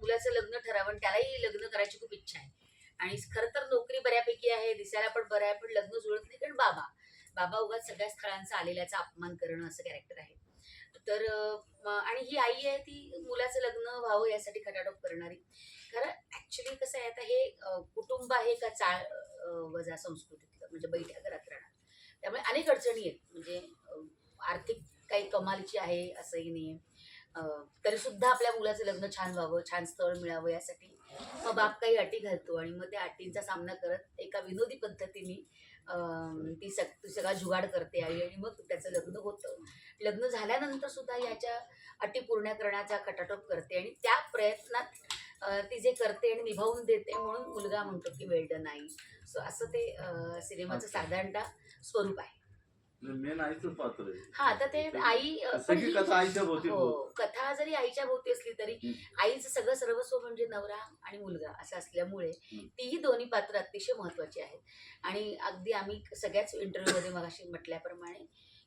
मुलाचं लग्न ठरावं आणि त्यालाही लग्न करायची खूप इच्छा आहे. आणि खरं तर नोकरी बऱ्यापैकी आहे दिसायला पण बरं आहे पण लग्न जुळत नाही. कारण बाबा बाबा उगाच सगळ्या स्थळांचा आलेल्याचा अपमान करणं असं कॅरेक्टर आहे. तर आणि ही आई आहे ती मुलाचं लग्न व्हावं यासाठी खटाटोप करणारी. खरं ऍक्च्युली कसं आहे आता हे कुटुंब आहे का चाळ वजा संस्कृतीतलं? म्हणजे बैठ्या घरात राहणार. त्यामुळे अनेक अडचणी आहेत. म्हणजे आर्थिक काही कमालीची आहे असंही नाही तरी सुद्धा आपल्या मुलाचं लग्न छान व्हावं छान स्थळ मिळावं यासाठी मग बाप काही अटी घालतो आणि मग त्या अटींचा सामना करत एका विनोदी पद्धतीने ती सग ती सगळा जुगाड करते आई आणि मग त्याचं लग्न होतं. लग्न झाल्यानंतर सुद्धा याच्या अटी पूर्ण करण्याचा खटाटोप करते आणि त्या प्रयत्नात ती जे करते आणि निभावून देते म्हणून मुलगा म्हणतो की वेल्डन आई सो असं ते सिनेमाचं. साधारणतः स्वरूप आहे. मेन आईचं पात्र आहे. हा आता ते आई अं, पण सगळी ही- कथा आईच्या भोवती हो कथा जरी आईच्या भोवती असली तरी. आईचं सगळं सर्वस्व म्हणजे नवरा आणि मुलगा असं असल्यामुळे हं. तीही दोन्ही पात्र अतिशय महत्वाची आहेत. आणि अगदी आम्ही सगळ्याच इंटरव्ह्यूमध्ये मगाशी म्हटल्याप्रमाणे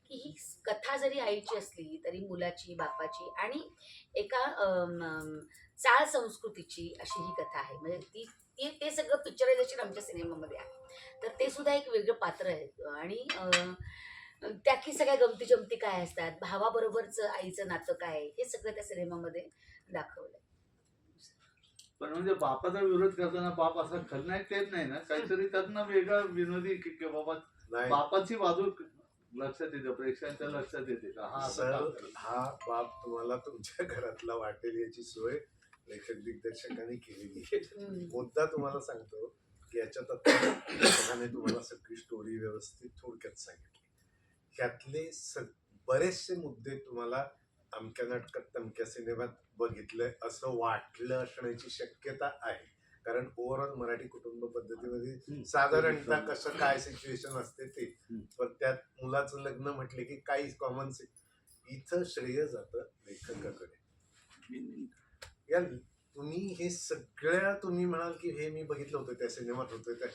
की ही कथा जरी आईची असली तरी मुलाची बापाची आणि एका अम, अम, चाळ संस्कृतीची अशी ही कथा आहे. म्हणजे ती ती ते सगळं पिक्चरायझेशन आमच्या सिनेमामध्ये आहे. तर ते सुद्धा एक वेगळं पात्र आहे. आणि अं, त्यातली सगळ्या गमती जमती काय असतात? भावाबरोबरचं आईचं नातं काय आहे, हे सगळं त्या सिनेमामध्ये दाखवलं पण म्हणजे बापाचा विरोध करताना बाप असा खलनायक तेच नाही ना? काहीतरी त्यातनं वेगळा विनोदी की की बाबा नाही. बापाची बाजू लक्षात येते प्रेक्षकांच्या लक्षात येते का? हा काम हा बाप तुम्हाला तुमच्या घरातला वाटेल याची सोय लेखक दिग्दर्शकांनी केलेली आहे. मुद्दा तुम्हाला सांगतो की याच्यात आता लेखकाने तुम्हाला सगळी स्टोरी व्यवस्थित थोडक्यात सांगितली ह्यातले स- बरेचसे मुद्दे तुम्हाला अमक्या नाटकात तमक्या सिनेमात बघितलंय असं वाटलं असण्याची शक्यता आहे. कारण ओव्हरऑल मराठी कुटुंब पद्धतीमध्ये. साधारणतः कसं काय सिच्युएशन असते ते. पण त्यात मुलाचं लग्न म्हटले की काही कॉमन इथं श्रेय जातं लेखकाकडे. या तुम्ही हे सगळ्या तुम्ही म्हणाल की हे मी बघितलं होतं त्या सिनेमात होतं. त्या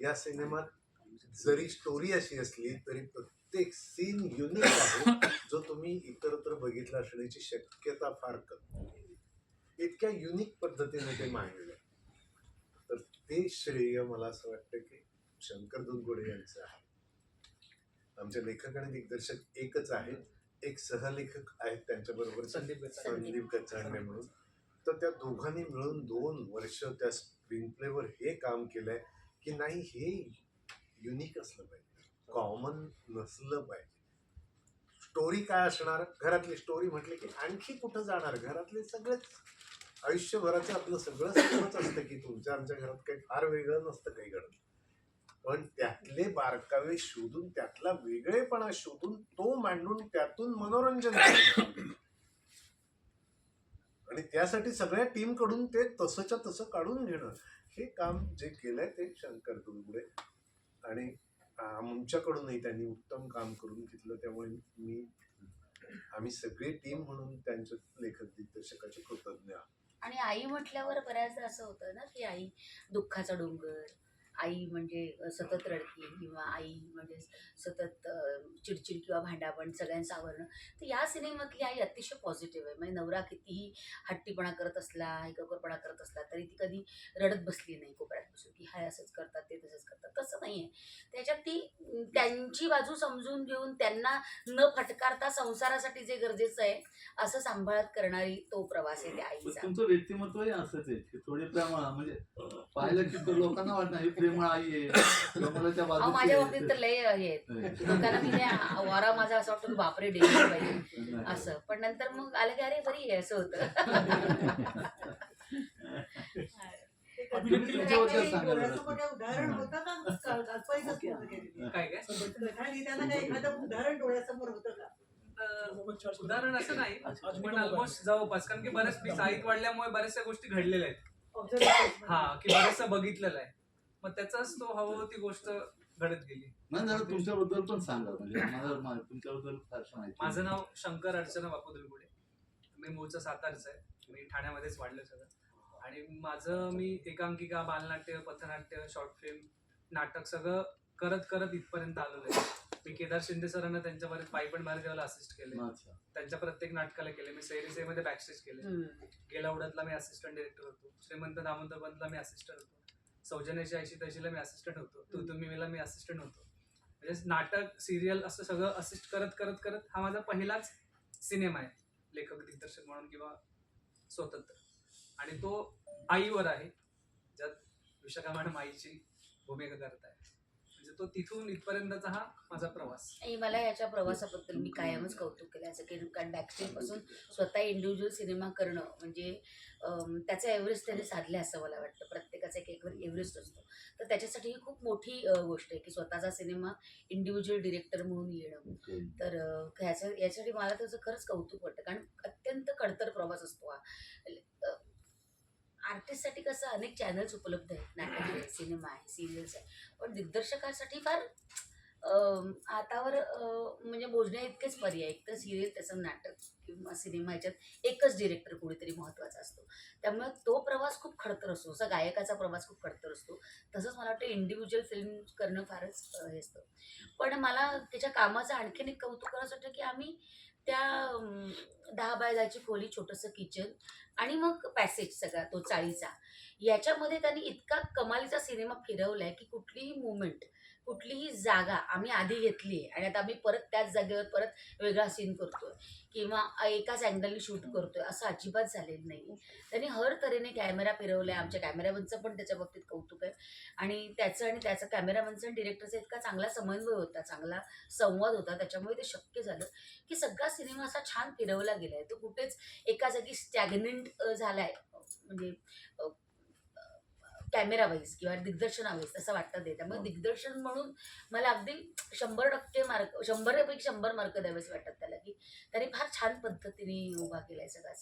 या सिनेमात जरी स्टोरी अशी असली तरी प्रत्येक सीन युनिक आहे जो तुम्ही इतरत्र बघितला असण्याची शक्यता फार कमी. इतक्या युनिक पद्धतीने ते मांडलं. तर ते श्रेय मला असं वाटतं की शंकर दुधगोडे यांचं आहे. आमचे लेखक आणि दिग्दर्शक एकच आहेत. एक सहलेखक आहेत त्यांच्याबरोबर संदीप. संदीप गचांडे म्हणून. तर त्या दोघांनी मिळून दोन वर्ष त्या स्क्रीन प्लेवर हे काम केलंय की नाही हे युनिक असलं पाहिजे. कॉमन नसलं पाहिजे. स्टोरी काय असणार? घरातली स्टोरी म्हटली की आणखी कुठं जाणार? घरातले सगळेच आयुष्यभराचं आपलं सगळं सगळंच असतं की तुमच्या आमच्या घरात काही फार वेगळं नसतं काही घडत पण त्यातले बारकावे शोधून त्यातला वेगळेपणा शोधून तो मांडून त्यातून मनोरंजन आणि त्यासाठी सगळ्या टीमकडून ते तसंच्या तसं काढून घेणं. हे काम जे केलंय ते शंकर दुलगुडे आणि आमच्याकडूनही त्यांनी उत्तम काम करून घेतलं. त्यामुळे मी आम्ही सगळी टीम म्हणून त्यांच्या लेखक दिग्दर्शकाचे कृतज्ञ आहोत. आणि आई म्हटल्यावर बऱ्याचदा असं होतं ना की आई दुःखाचा डोंगर आई म्हणजे सतत रडते किंवा आई म्हणजे सतत चिडचिड किंवा भांडापण सगळ्यांचं आवरणं तर या सिनेमातली आई अतिशय पॉझिटिव्ह आहे. म्हणजे नवरा कितीही हट्टीपणा करत असला हिकरपणा करत असला तरी ती कधी रडत बसली नाही कोपऱ्यात बसून की हाय असंच करतात ते तसंच करतात. तसं नाही आहे. त्याच्यात ती त्यांची बाजू समजून घेऊन त्यांना न फटकारता संसारासाठी जे गरजेचं आहे असं सांभाळत करणारी तो प्रवास आहे त्या आईचा. तुमचं व्यक्तिमत्वही असंच आहे थोडी प्रेमळ म्हणजे पाहिलं की तो लोकांना वाटणार प्रेमळ आई आहे. कमलाच्या अहो माझ्या. बाबतीत तर लय हे आहेत. मी वारा माझा असं वाटतं की बापरे डेंजर पाहिजे नाही. असं. पण नंतर मग आलं की अरे बरी आहे. असं होतं. तुम्ही तुमच्याबद्दल सांगा जरा. डोळ्यासमोर उदाहरण होतं का. काय काय? काही एखादं उदाहरण डोळ्यासमोर होतं का? अं, उदाहरण असं नाही पण ऑलमोस्ट जवळपास. कारण की बरेच मी साहित्य वाढल्यामुळे बऱ्याचशा गोष्टी घडलेल्या आहेत. Observation. हा की बरंचसं बघितलेलं आहे. मग त्याचाच तो हवं ती गोष्ट घडत गेली. नाही जरा तुमच्याबद्दल पण सांगा. म्हणजे आम्हाला मा- तुमच्याबद्दल माहिती माझं नाही. नाव शंकर अर्चना बापू दुलगुडे मी मूळचं सातारचं आहे. मी ठाण्यामध्येच वाढलं सगळं. आणि माझं मी एकांकिका बालनाट्य पथनाट्य शॉर्ट फिल्म नाटक सगळं करत करत इथपर्यंत आलेलो आहे. मी केदार शिंदे सरांना त्यांच्या बरेच पायी पण बाहेर देवाला असिस्ट केले अच्छा. त्यांच्या प्रत्येक नाटकाला केले मी सैरी मध्ये बॅकस्टेज केले. गेला उडतला मी असिस्टंट डिरेक्टर होतो. श्रीमंत दामोदर पंतला मी असिस्टंट होतो. सौजन्याची ऐशी तशीला मी असिस्टंट होतो. तू तुम्ही मला मी असिस्टंट होतो. म्हणजे नाटक सिरियल असं सगळं असिस्ट करत करत करत हा माझा पहिलाच सिनेमा आहे. लेखक दिग्दर्शक म्हणून किंवा स्वतंत्र. आणि तो आईवर आहे. ज्यात विशाखा मॅडम आईची भूमिका करत आहे म्हणजे तो तिथून इथपर्यंतचा हा माझा प्रवास. आणि मला याच्या प्रवासाबद्दल मी कायमच कौतुक केलं. याचं की कारण बॅकस्टेजपासून स्वतः इंडिव्हिज्युअल सिनेमा करणं म्हणजे त्याचा एव्हरेस्ट त्याने साधले असं मला वाटतं. प्रत्येकाचा एक एक एव्हरेस्ट असतो. तर त्याच्यासाठी ही खूप मोठी गोष्ट आहे की स्वतःचा सिनेमा इंडिव्हिज्युअल डिरेक्टर म्हणून येणं. तर ह्याच्या याच्यासाठी मला त्याचं खरंच कौतुक वाटतं. कारण अत्यंत खडतर प्रवास असतो हा. आर्टिस्टसाठी कसं अनेक चॅनल्स उपलब्ध आहेत. नाटक आहे सिनेमा आहे सिरियल्स आहे. पण दिग्दर्शकासाठी फार हातावर म्हणजे बोजण्या इतकेच पर्याय. एक तर सिरियल त्याचं नाटक किंवा सिनेमा ह्याच्यात एकच डिरेक्टर कुणीतरी महत्त्वाचा असतो. त्यामुळे तो प्रवास खूप खडतर असतो. जसा गायकाचा प्रवास खूप खडतर असतो तसंच मला वाटतं इंडिव्हिज्युअल फिल्म करणं फारच हे असतं. पण मला त्याच्या कामाचं आणखीन एक कौतुक करायचं वाटतं की आम्ही त्या दहा बाय दहाची खोली छोटंसं किचन आणि मग पॅसेज सगळा तो चाळीचा. याच्यामध्ये त्यांनी इतका कमालीचा सिनेमा फिरवलाय की कुठलीही मुवमेंट कुठलीही जागा आम्ही आधी घेतली आहे आणि आता आम्ही परत त्याच जागेवर परत वेगळा सीन करतोय. किंवा एकाच अँगलनी शूट करतोय असं अजिबात झालेलं नाही त्यांनी हर तऱ्हेने कॅमेरा फिरवलाय आमच्या कॅमेरामनचं पण त्याच्या बाबतीत कौतुक आहे. आणि त्याचं आणि त्याचं कॅमेरामनचं आणि डिरेक्टरचा इतका चांगला समन्वय होता चांगला संवाद होता त्याच्यामुळे ते शक्य झालं की सगळा सिनेमा असा छान फिरवला गेलाय. तो कुठेच एका जागी स्टॅग्नेंट झालाय. म्हणजे कॅमेरा वाईज किंवा दिग्दर्शनावाईज असं वाटतं ते. त्यामुळे दिग्दर्शन म्हणून मला अगदी शंभर टक्के मार्क शंभरपैकी शंभर मार्क द्यावेसे वाटतात त्याला की त्याने फार छान पद्धतीने उभा केलाय सगळा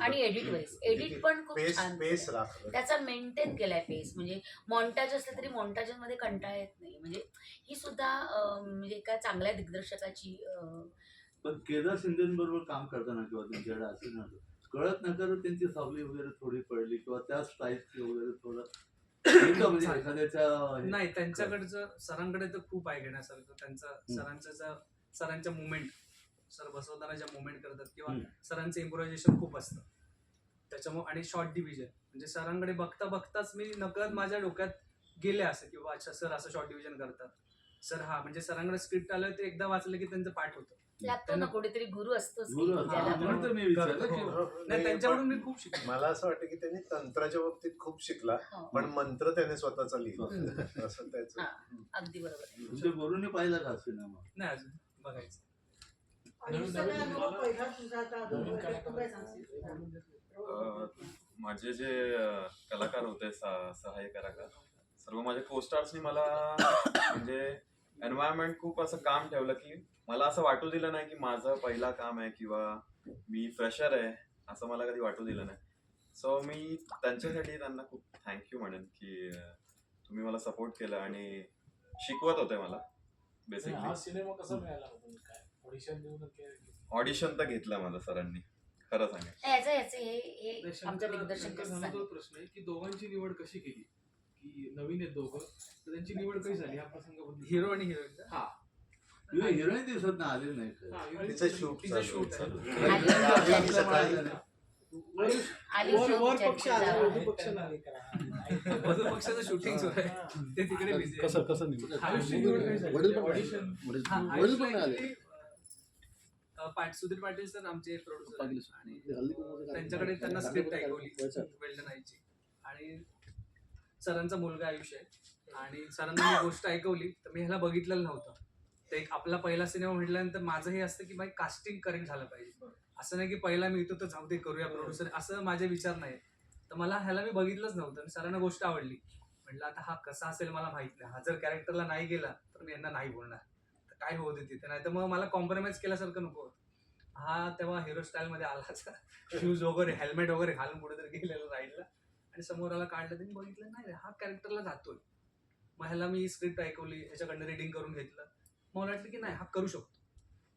आणि एडिट वाईज. एडिट पण खूप छान त्याचा मेंटेन केलाय पेस म्हणजे मॉन्टाज असलं तरी मॉन्टाजमध्ये कंटाळा येत नाही. म्हणजे ही सुद्धा म्हणजे एका चांगल्या दिग्दर्शकाची पण केदार शिंदेबरोबर काम करताना किंवा त्यांच्याकडे ना कळत नकळत त्यांची सावली वगैरे थोडी पडली किंवा त्या स्टाईलची वगैरे थोडं. म्हणजे एखाद्याच्या नाही त्यांच्याकडचं सरांकडे तर खूप आहे घेण्यासारखं. त्यांचं सरांचं सरांच्या मुवमेंट सर बसवताना ज्या मुवमेंट करतात किंवा. सरांचं इम्प्रोव्हायझेशन खूप असतं. त्याच्यामुळे आणि शॉर्ट डिव्हिजन म्हणजे सरांकडे बघता बघताच मी नकळत माझ्या डोक्यात गेले असं की बाबा अच्छा सर असं शॉर्ट डिव्हिजन करतात. सर हा म्हणजे सरांकडे स्क्रिप्ट आलं ते एकदा वाचलं की त्यांचं पाठ होतं. लागतो ना त्यांना- कुठेतरी गुरु असतोच की गुरु असतो. ज्याला आपण- म्हणून तर मी विचारलं की करतो. नाही नाही, त्यांच्याकडून मी खूप शिकलो मला असं वाटतं की त्यांनी तंत्राच्या बाबतीत खूप शिकला हो, पण मंत्र त्याने स्वतःचा लिहिला. असं त्याचं हा. अगदी बरोबर आहे तुमच्या गुरुने पाहिला का सिनेमा नाही अजून बघायचं आणि नवीन- सगळ्यात नवीन मग मला- पहिला तुझा आता नवीन अनुभव आहे, कलाकार- तू काय सांगशील? अ, माझे जे अ, कलाकार होते सा- सहाय्य कलाकार सर्व माझे कोस्टार्सनी मला म्हणजे एन्व्हायरमेंट खूप असं काम ठेवलं की मला असं वाटू दिलं नाही की माझं पहिला काम आहे किंवा मी फ्रेशर आहे असं मला कधी वाटू दिलं नाही. सो मी त्यांच्यासाठी त्यांना खूप थँक्यू म्हणेन की तुम्ही मला सपोर्ट केलं आणि शिकवत होते मला बेसिकली हा सिनेमा कसा मिळाला होता काय? ऑडिशन देऊन ऑडिशन तर घेतलं माझं सरांनी खरं आमच्या शंकर- दिग्दर्शक प्रश्न आहे की दोघांची निवड कशी केली? की नवीन आहेत दोघं तर त्यांची निवड कशी झाली हा प्रसंग हिरो आणि हिरोईन हा हिरोईन दिसत ना आले नाही खरं. हा, तिचं shoot तिचं चालू shoot आहे. आहे. आली आली होती असल्यामुळे आलं नाही. आली वर- होती वर आमच्या पक्ष आला, जावा. वधू पक्ष नाही. वधू पक्षाचं शूटिंग सुरू आहे ते तिकडे बिझी कसं कसं निवड आयुषची निवड कशी झाली? वडील पण Audition. वडील हा, वडील पण आयुषला आले actually, अ, पाट- सुधीर पाटील सर आमचे प्रोड्युसर आणि त्यांच्याकडे त्यांना स्क्रिप्ट ऐकवली. वेल्डन आईची आणि सरांचा मुलगा आयुष्य आहे. आणि सरांना मी गोष्ट ऐकवली तर मी ह्याला बघितलेलं नव्हतं. ते एक आपला पहिला सिनेमा म्हटल्यानंतर माझं हे असतं की बाई कास्टिंग करेक्ट झालं पाहिजे. असं नाही की पहिला मी येतो तर जाऊ दे करूया प्रोड्युसर असं माझे विचार नाही तर मला ह्याला मी बघितलंच नव्हतं आणि सरांना गोष्ट आवडली. म्हटलं आता हा कसा असेल मला माहीत नाही. हा जर कॅरेक्टरला नाही गेला तर मी यांना नाही बोलणार. तर काय होत तिथे? नाही तर मग मला कॉम्प्रोमाइज केल्यासारखं नको हा तेव्हा हिरो स्टाईल मध्ये शूज वगैरे हेल्मेट वगैरे घालून कुठेतरी गेलेला राईडला आणि समोर आला काढलं त्यांनी बघितलं नाही हा कॅरेक्टरला जातोय. मग ह्याला मी स्क्रिप्ट ऐकवली ह्याच्याकडनं रिडिंग करून घेतलं. मग मला वाटलं की नाही हा करू शकतो.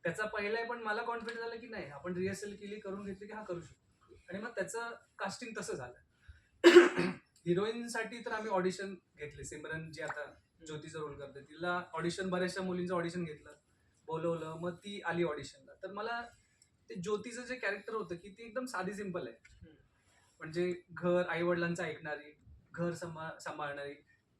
त्याचा पहिला पण मला कॉन्फिडन्स आला की नाही आपण रिहर्सल केली करून घेतली की हा करू शकतो. आणि मग त्याचं कास्टिंग तसं झालं. हिरोईनसाठी तर आम्ही ऑडिशन घेतले. सिमरन जी आता ज्योतीचा रोल करते तिला ऑडिशन बऱ्याचशा मुलींचं ऑडिशन घेतलं बोलवलं मग ती आली ऑडिशनला तर मला ते ज्योतीचं जे कॅरेक्टर होतं की ती एकदम साधी सिंपल आहे. म्हणजे घर आई वडिलांचं ऐकणारी घर सांभाळ सांभाळणारी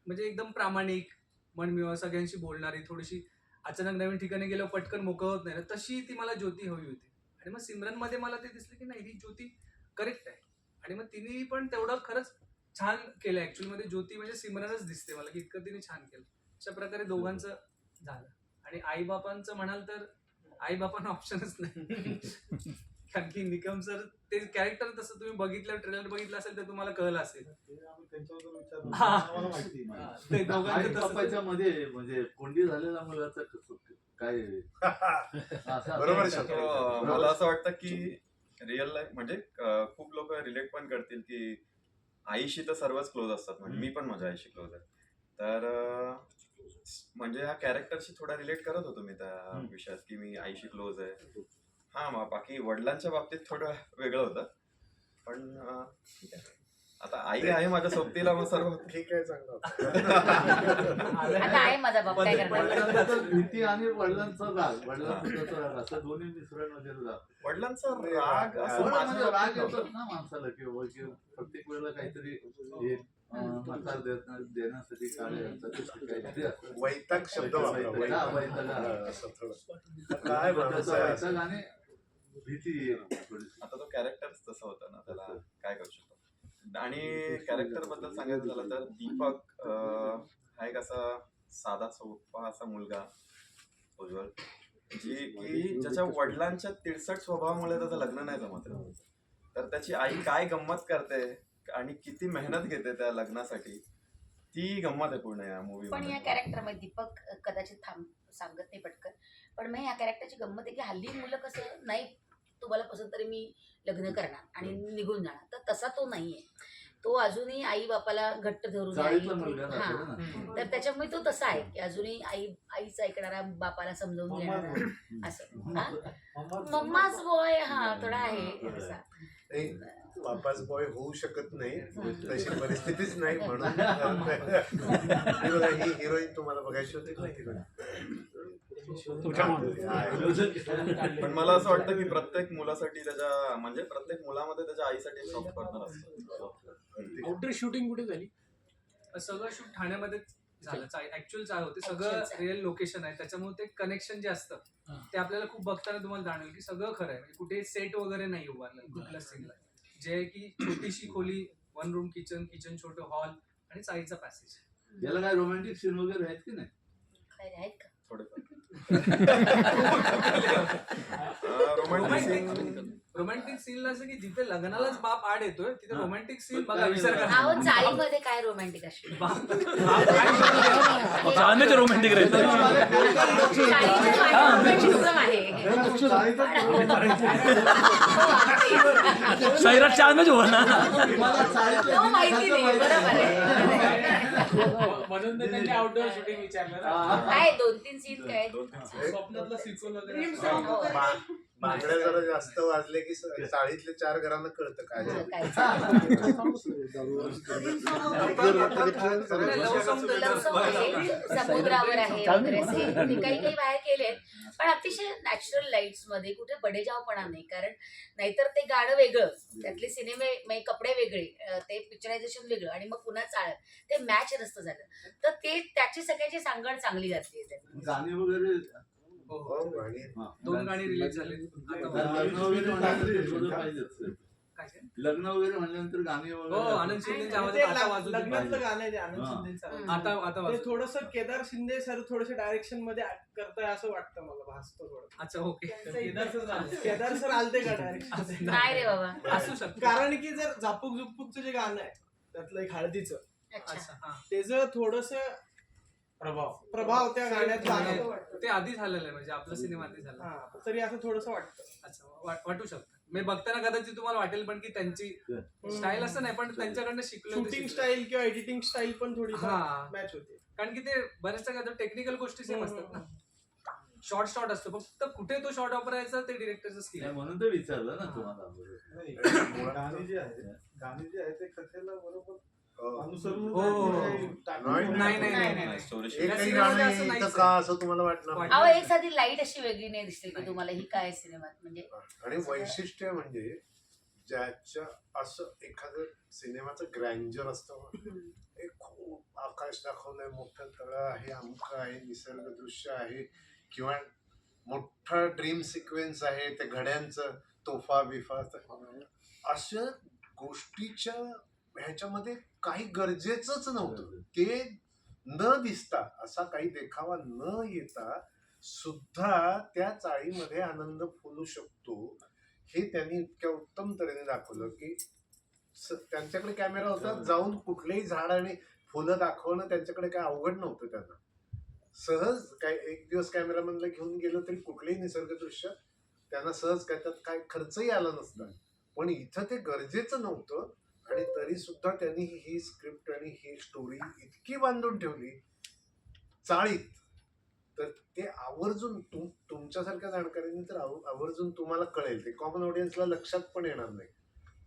म्हणजे एकदम प्रामाणिक मनमिळाव सगळ्यांशी बोलणारी थोडीशी अचानक नवीन ठिकाणी गेल्यावर पटकन मोकळ होत नाही ना तशी ती मला ज्योती हवी होती. आणि मग सिमरनमध्ये मला ते दिसलं की नाही ही ज्योती करेक्ट आहे. आणि मग तिने पण तेवढं खरंच छान केलं ऍक्च्युअली मध्ये ज्योती म्हणजे सिमरनच दिसते मला की इतकं तिने छान केलं. अशा प्रकारे दोघांचं झालं. आणि आई बापांचं म्हणाल तर आई बापांना ऑप्शनच नाही. कारण की निकम सर ते कॅरेक्टर तसं तुम्ही बघितलं ट्रेलर बघितलं असेल तर तुम्हाला कळलं असेल. हा. ते दोघांचं आई तसंच बापाच्या मध्ये म्हणजे कोंडी झालेला मुलाचं कसं काय? असं- बरोबर मला असं वाटतं की रिअल लाईफ म्हणजे अं, खूप लोक रिलेट पण करतील की आईशी तर सर्वच क्लोज असतात. म्हणजे मी पण माझ्या आईशी क्लोज आहे. तर अं, म्हणजे ह्या कॅरेक्टरशी थोडा रिलेट करत होतो मी त्या हम्म. विषयात की मी आईशी क्लोज आहे. हा मग बाकी वडिलांच्या बाबतीत थोडं वेगळं होतं. पण अं, ठीक आहे. आता आई आहे माझ्या सोबतीला मग सर्व. ठीक आहे चांगलं आता आहे माझा बाप काय करणार? वडिलांचा भीती आणि वडिलांचा राग. वडिलांचा राग असं दोन्ही राग वडिलांचा राग असं म्हणजे राग बाबतीत येतोच ना माणसाला की बाबा की प्रत्येक वेळेला काहीतरी हे, अं, नकार देत- देण्यासाठी काळे असतात काहीतरी असतं. वैताग शब्द वापरा वैताग, हा, वैताग, असं थोडं. काय आहे? वैताग आणि भीती थोडीशी. आता तो कॅरेक्टरच तसं होतं ना त्याला काय करू शकतो? आणि कॅरेक्टरबद्दल सांगायचं झालं तर दीपक हा एक असा साधा सोपा असा मुलगा उज्ज्वल जी की ज्याच्या वडिलांच्या तिरसट स्वभावामुळे त्याचं लग्न नाही जमत. तर त्याची आई काय गंमत करते आणि किती मेहनत घेते त्या लग्नासाठी ती गंमत आहे पूर्ण या मूवी पण या कॅरेक्टरमध्ये दीपक अ, कदाचित थांब सांगत नाही पटकन. पण मग या कॅरेक्टरची गंमत आहे की हल्ली मुलं कसं नाही तुम्हाला पसंत तरी मी लग्न करणार आणि निघून जाणार. तर तसा तो नाहीये. तो अजूनही आई बापाला घट्ट धरून आहे. हा. तर त्याच्यामुळे तो तसा आहे की अजूनही आई आईच ऐकणारा बापाला समजावून घेणारा असं. हा? मम्माच बॉय हा थोडा आहे तसा नाही, बापाच बॉय होऊ शकत नाही. तशी परिस्थितीच नाही म्हणून. हे ही हिरोईन तुम्हाला बघायची होती का? हिरोईन पण मला असं वाटतं की प्रत्येक मुलासाठी त्याच्या म्हणजे प्रत्येक मुलामध्ये त्याच्या आईसाठी सॉफ्ट कॉर्नर असतं. आउटडोर शूटिंग कुठे झाली? सगळं शूट ठाण्यामध्ये झालं. ऍक्च्युअल चाळ होते. सगळं. रिअल लोकेशन आहे. त्याच्यामुळे ते कनेक्शन जे असतं. ते आपल्याला खूप बघताना तुम्हाला जाणवेल की सगळं खरं आहे. म्हणजे कुठे सेट वगैरे नाही उभारलं कुठल्या सीनला जे आहे की छोटीशी खोली वन रूम किचन किचन छोटं हॉल आणि चाळीचा पॅसेज याला काय रोमॅन्टिक सीन वगैरे आहेत की नाही? आहेत का? रोमॅन्टिक रोमॅन्टिक सीनला असं की जिथे लग्नालाच बाप आड येतोय तिथे. रोमॅन्टिक सीन बघा विसर अहो चाळीमध्ये काय रोमॅन्टिक असते चालण्याचे रोमॅन्टिक राहते सैराट चालण्याचे हो. ना माहिती नाही. बरोबर आहे. म्हणून तर त्यांनी आउटडोर शूटिंग विचारलं ना. काय दोन तीन सीन काय दोन तीन स्वप्नातला सिक्वल वगैरे असतो. बांगड्या जरा जास्त वाजले की चाळीतले चार घरांना कळतं काय हो, लव सॉन्ग आहे समुद्रावर आहे वगैरे काही काही बाहेर केले पण अतिशय नॅचरल लाईट्समध्ये कुठे बडेजावपणा नाही कारण नाहीतर ते गाणं वेगळं त्यातले सिनेमे कपडे वेगळे ते पिक्चरायझेशन वेगळं आणि मग पुन्हा चाळ ते मॅच नसतं झालं तर ते त्याची सगळ्याची सांगड चांगली घातली आहे हो, हो. दोन गाणी. रिलीज झाले लग्न वगैरे म्हणल्यानंतर गाणी हो आनंद शिंदेच्या आवाजात लग्नातलं गाणं आहे ते आनंद. शिंदेचं. आता आता थोडस केदार शिंदे सर थोडेसे डायरेक्शनमध्ये करताय असं वाटतं मला भासतो थोडं. अच्छा okay. Kedar sir Kedar sir आलते का डायरेक्शन नाही रे बाबा. असू शकतो. कारण की जर झापूक झुपूकचं जे गाणं आहे त्यातलं एक हळदीचं. हा. त्याचं थोडस प्रभाव. प्रभाव त्या गाण्यात जाणवतो. ते आधी झालेलं आहे म्हणजे आपला सिनेमा आधी झाला. हा तरी असं थोडस वाटतं. अच्छा वाट- वाटू शकतं. मी बघताना कदाचित तुम्हाला वाटेल पण की त्यांची स्टाईल असं नाही पण त्यांच्याकडनं शिकलो शूटिंग स्टाईल किंवा एडिटिंग स्टाईल पण थोडी हा. मॅच होते. कारण की ते बऱ्याचशा काय टेक्निकल गोष्टी सेम असतात ना. शॉर्ट शॉर्ट असतो. फक्त कुठे तो शॉर्ट वापरायचा ते डिरेक्टरचं स्किल नाही, म्हणून तर विचारलं ना तुम्हाला गाणी जी आहे गाणी जी आहे ते कथेला बरोबर हो, हो. नाही, नाही नाही. नाही नाही, नाही story एकही या गाणं सिनेमामध्ये असं इथं नाहीच का असं तुम्हाला वाटलं. अहो एक साधी लाइट अशी वेगळी नाही दिसली की तुम्हाला? ही काय सिनेमात? म्हणजे आणि वैशिष्ट्य म्हणजे ज्याच्या असं एखादं सिनेमाचं ग्रँजर असतं ना, एक खूप आकाश दाखवलंय मोठं तळं आहे अमुक आहे निसर्ग दृश्य आहे. किंवा मोठा ड्रीम सिक्वेन्स आहे ते घड्यांचं तोफा बिफा अशा गोष्टीच्या ह्याच्यामध्ये काही गरजेचंच नव्हतं. ते न दिसता असा काही देखावा न येता सुद्धा त्या चाळीमध्ये आनंद फुलू शकतो. हे त्यांनी इतक्या उत्तम तऱ्हेने दाखवलं की त्यांच्याकडे कॅमेरा होता जाऊन कुठलेही झाड आणि फुलं दाखवणं त्यांच्याकडे काय अवघड नव्हतं त्यांना. सहज काय एक दिवस कॅमेरामॅनला घेऊन गेलो तरी कुठलेही निसर्ग दृश्य त्यांना सहज काय त्यात काय खर्चही आला नसता. पण इथं ते गरजेचं नव्हतं. आणि तरी सुद्धा त्यांनी ही स्क्रिप्ट आणि ही स्टोरी इतकी बांधून ठेवली चाळीत. तर ते आवर्जून तुम तुमच्यासारख्या जाणकारांनी तर आव- आवर्जून तुम्हाला कळेल. ते कॉमन ऑडियन्सला लक्षात पण येणार नाही.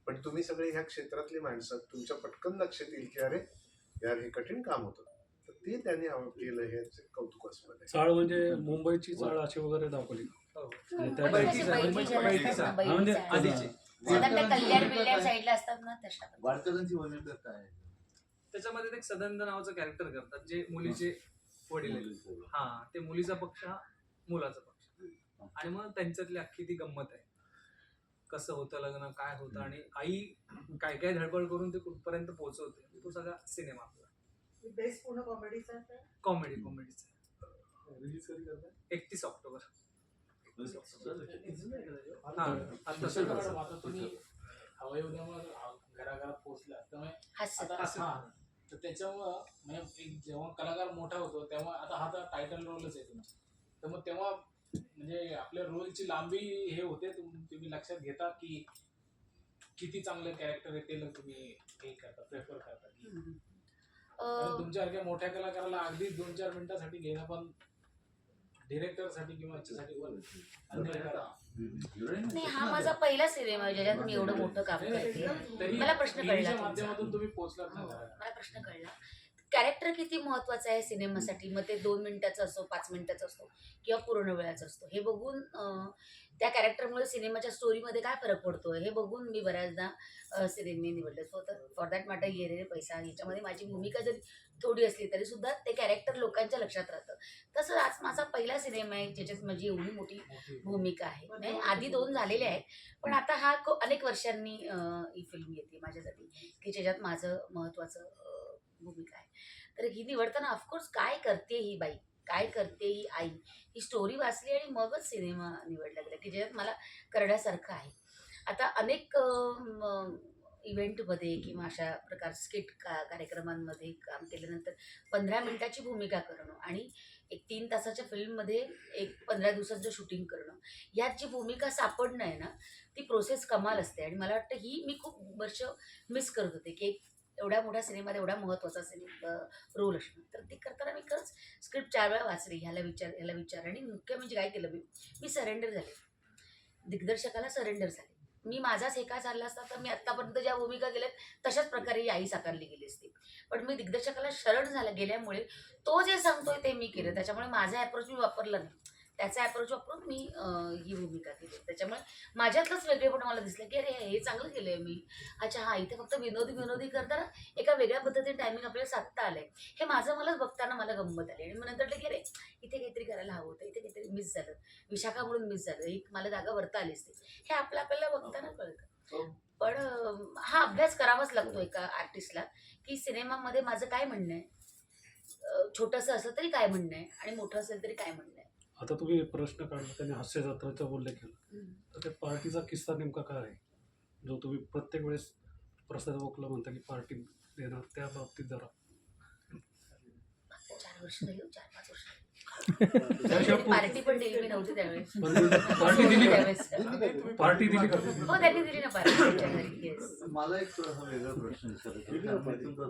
पण तुम्ही सगळे ह्या क्षेत्रातली माणसं तुमच्या पटकन लक्षात येईल की अरे यार हे कठीण काम होतं. तर ते त्यांनी केलं हे कौतुकास्पद चाळ म्हणजे मुंबईची चाळ अशी वगैरे दाखवली. हो. आणि त्या म्हणजे त्या कल्याण बिल्याण साईडला असतात ना तशा काय? त्याच्यामध्ये ते एक सदंत नावाचं कॅरेक्टर करतात जे मुलीचे वडील आहेत. हा ते मुलीचा पक्ष हा मुलाचा पक्ष. आणि मग त्यांच्यातली अख्खी ती गंमत आहे. कसं होतं लग्न काय होतं आणि आई काय काय धडपड करून ते कुठपर्यंत पोहोचवते तो सगळा सिनेमा आपला. बेस पूर्ण कॉमेडीचा आहे? कॉमेडी कॉमेडीचा रिलीज कधी करताय? एकतीस ऑक्टोबर. घराघरात पोहोचला त्यामुळे हा त्याच्यामुळं म्हणजे एक जेव्हा कलाकार मोठा होतो तेव्हा आता हा तर टायटल रोलच आहे तुमचा तर मग तेव्हा म्हणजे आपल्या रोलची लांबी हे होते तुम- तुम्ही लक्षात घेता की किती चांगलं कॅरेक्टर आहे ते तुम्ही हे करता प्रेफर करता तुमच्यासारख्या मोठ्या कलाकाराला अगदी दोन चार मिनिटासाठी घेणं पण डिरेक्टरसाठी किंवा याच्यासाठी. Heroine नाही. हा माझा पहिला सिनेमा आहे ज्याच्यात मी एवढं मोठं काम करते तरी मला प्रश्न कळला तुमचा. माध्यमातून तुम्ही पोहोचलात ना. मला प्रश्न कळला कॅरेक्टर किती महत्वाचं आहे सिनेमासाठी? मग ते दोन मिनिटाचं असो पाच मिनिटाचं असतो किंवा पूर्ण वेळाचं असतो. हे बघून त्या कॅरेक्टरमुळे सिनेमाच्या स्टोरीमध्ये काय फरक पडतोय? हे बघून मी बऱ्याचदा सिनेमे निवडले. सो तर फॉर दॅट मॅटर ये रे रे पैसा. याच्यामध्ये माझी भूमिका जरी थोडी असली तरी सुद्धा ते कॅरेक्टर लोकांच्या लक्षात राहतं. तसं आज माझा पहिला सिनेमा आहे ज्याच्यात माझी एवढी मोठी भूमिका आहे. आधी दोन झालेले आहेत पण आता हा अनेक वर्षांनी ही फिल्म येते माझ्यासाठी की ज्याच्यात माझं महत्त्वाचं भूमिका आहे तर ही निवडताना ऑफकोर्स काय करते ही बाई? काय करते ही आई? ही स्टोरी वाचली आणि मगच सिनेमा निवडला गेला की ज्यात मला करण्यासारखं आहे. आता अनेक इव्हेंटमध्ये किंवा अशा प्रकार स्किट का कार्यक्रमांमध्ये काम केल्यानंतर पंधरा मिनिटाची भूमिका करणं आणि एक तीन तासाच्या फिल्ममध्ये एक पंधरा दिवसाचं शूटिंग करणं यात जी भूमिका सापडणं आहे ना ती प्रोसेस कमाल असते. आणि मला वाटतं ही मी खूप वर्ष मिस करत होते की एक एवढ्या मोठ्या सिनेमात एवढा महत्त्वाचा सिनेमा रोल असणं तर ते करताना मी खरंच स्क्रिप्ट चार वेळा वाचली ह्याला विचार ह्याला विचार. आणि मुख्य म्हणजे काय केलं मी? मी सरेंडर झाले. दिग्दर्शकाला सरेंडर झाले. मी माझाच एका झाला असता तर मी आत्तापर्यंत ज्या भूमिका गेल्यात तशाच प्रकारे ही आई साकारली गेली असती. पण मी दिग्दर्शकाला शरण झाला गेल्यामुळे तो जे सांगतोय ते मी केलं. त्याच्यामुळे माझा ॲप्रोच मी वापरला नाही. त्याचा ॲप्रोच वापरून मी ही भूमिका केली. त्याच्यामुळे माझ्यातलंच वेगळेपण मला दिसलं की अरे हे चांगलं केलं आहे मी. अच्छा हा इथे फक्त विनोदी विनोदी करताना एका वेगळ्या पद्धतीने टायमिंग आपल्याला साधता आलंय. हे माझं मलाच बघताना मला गंमत आली. आणि मग नंतर की अरे इथे काहीतरी करायला हवं होतं. इथे काहीतरी मिस झालं. विशाखा म्हणून मिस झालं. ही मला जागा वरता आली असते. हे आपलं आपल्याला बघताना कळतं. पण अं, हा अभ्यास करावाच लागतो एका आर्टिस्टला की सिनेमामध्ये माझं काय म्हणणं आहे? छोटंसं असलं तरी काय म्हणणं आहे? आणि मोठं असेल तरी काय म्हणणं आहे? आता तुम्ही प्रश्न काढला त्याने हास्य जत्राचा उल्लेख केला. तर त्या पार्टीचा किस्सा नेमका काय आहे? जो तुम्ही प्रत्येक वेळेस प्रसारवकला म्हणता की पार्टी देणार त्या बाबतीत जरा. चार वर्ष झाली चार पाच वर्ष. पार्टी पण दिली मी नव्हती त्यावेळेस. पार्टी दिली का? त्यावेळेस. पार्टी दिली का? हो त्यांनी दिली ना पार्टी येस मला एक हा वेगळा प्रश्न विचारायचा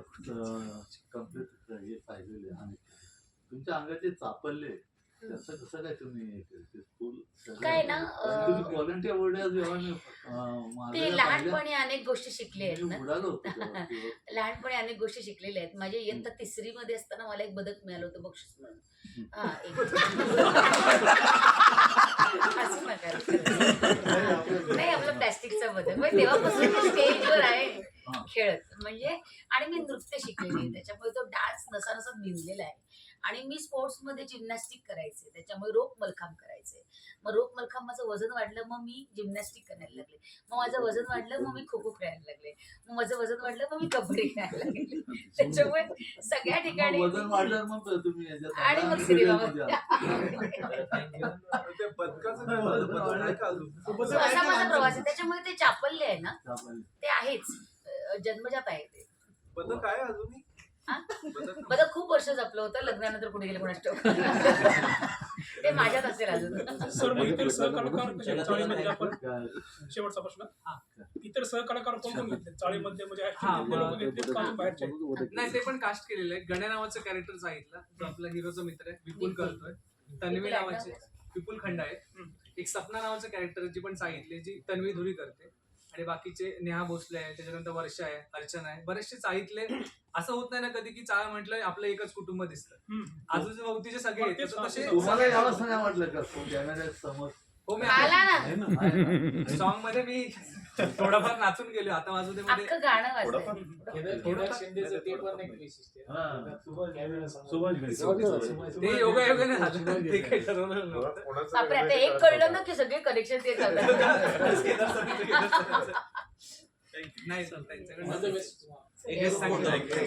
कंप्लीट हे पाहिलेले आणि तुमच्या अंगाचे चापल्ले त्याचं कसं काय तुम्ही केलं? ते स्कूल काय ना, अं, तुम्ही व्हॉलंटियर बोर्ड जेव्हा मी अं, ते पाहिलं, लहानपणी अनेक गोष्टी शिकले आहेत मी ना उडालो होतो तेव्हा. तेव्हा. लहानपणी अनेक गोष्टी शिकलेल्या आहेत माझ्या इयत्ता तिसरी मध्ये असताना मला एक बदक मिळालं होतं बक्षीस म्हणून हा, एक. हसू नका. नाही आपलं प्लॅस्टिकचं बदक म्हणजे तेव्हापासून मी स्टेजवर आहे हा. खेळत म्हणजे आणि मी नृत्य शिकलेली आहे त्याच्यामुळे तो डान्स नसा नसा भिनलेला आहे आणि मी स्पोर्ट्समध्ये जिम्नॅस्टिक करायचे. त्याच्यामुळे रोप मलखांब करायचे. मग रोप मलखांब माझं वजन वाढलं मग मी जिम्नॅस्टिक करायला लागले. मग माझं वजन वाढलं मग मी खो खो खेळायला लागले. मग माझं वजन वाढलं मग मी कबड्डी खेळायला लागले. त्याच्यामुळे सगळ्या ठिकाणी वजन वाढलं मग तुम्ही याच्यात आणि मग सिनेमा असा माझा प्रवास आहे. त्याच्यामुळे ते चापल्य आहे ना. ते आहेच. जन्मजात आहे ते. बदक आहे अजूनही? हा? बरं खूप वर्ष जपलं होतं. लग्नानंतर कुठे गेले ठाऊक. ते माझ्यात असेल अजून. सर मग इतर सहकलाकार कसे आहेत? चाळीमध्ये आपण काय- शेवटचा प्रश्न. हा. इतर सहकलाकार कोण कोण घेतले? चाळीमध्ये म्हणजे हा, नाही ते पण कास्ट केलेलं आहे. गण्या नावाचं कॅरेक्टर सांगितलं जो आपला हिरोचा मित्र आहे विपुल विपुल. करतोय तन्वी नावाचे विपुल खंड आहे. एक सपना नावाचं कॅरेक्टर जी पण सांगितले जी तन्वी धुरी करते. आणि बाकीचे नेहा भोसले आहे त्याच्यानंतर वर्षा आहे अर्चना आहे बरेचसे चाळीतले असं होत नाही ना कधी की चाळ म्हटलं आपलं एकच कुटुंब दिसतं. आजूबाजूचे सगळे आहेत. तसं तसे तुम्हाला यावंच नाही वाटलं का कॅमेऱ्या समोर हो मी आला ना? सॉन्ग मध्ये मी थोडाफार नाचून गेलो आता माझं ते मध्ये अख्खं गाणं वाजलं केदार केदार शिंदेचं ते पण एक वैशिष्ट्य आहे. हा. कॅमेरा समोर. सुभाष घायचे. ते योगा योगाने झालं. ते काही ठरवलं नव्हतं. कोणाचं बापरे आता वेगळं एक कळलं ना. की सगळे कनेक्शन ते चालतात.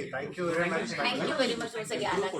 थँक्यू व्हेरी मच तुम्ही सगळे आलात.